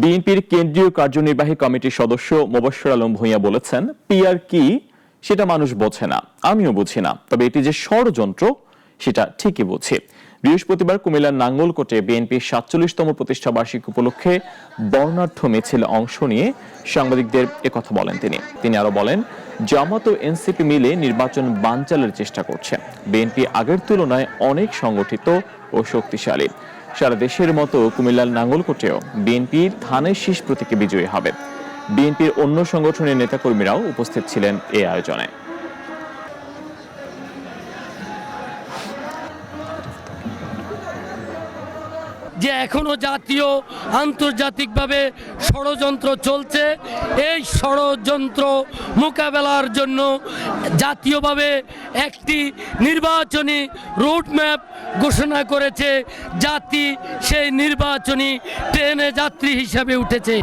বিএনপির কেন্দ্রীয় কার্যনির্বাহী কমিটির সদস্য মোবাশ্বর আলম ভূঁইয়া বলেছেন, পিআর কি? সেটা মানুষ বোঝে না। আমিও বুঝি না। তবে এটি যে ষড়যন্ত্র সেটা ঠিকই বলছে। বৃহস্পতিবার কুমিল্লার নাঙ্গলকোটে বিএনপির সাতচল্লিশতম প্রতিষ্ঠা বার্ষিকী উপলক্ষে বর্ণাঢ্য মিছিলে অংশ নিয়ে সাংবাদিকদের একথা বলেন তিনি। তিনি আরও বলেন, জামাত ও এনসিপি মিলে নির্বাচন বানচালের চেষ্টা করছে। বিএনপি আগের তুলনায় অনেক সংগঠিত ও শক্তিশালী। সারা দেশের মতো কুমিল্লার নাঙ্গলকোটেও বিএনপির ধানের শীষ প্রতীকে বিজয়ী হবে। বিএনপির অন্য সংগঠনের নেতাকর্মীরাও উপস্থিত ছিলেন এই আয়োজনে। যে এখনও জাতীয় আন্তর্জাতিকভাবে ষড়যন্ত্র চলছে, এই ষড়যন্ত্র মোকাবেলার জন্য জাতীয়ভাবে একটি নির্বাচনী রুটম্যাপ ঘোষণা করেছে জাতি, সেই নির্বাচনী ট্রেনে যাত্রী হিসাবে উঠেছে।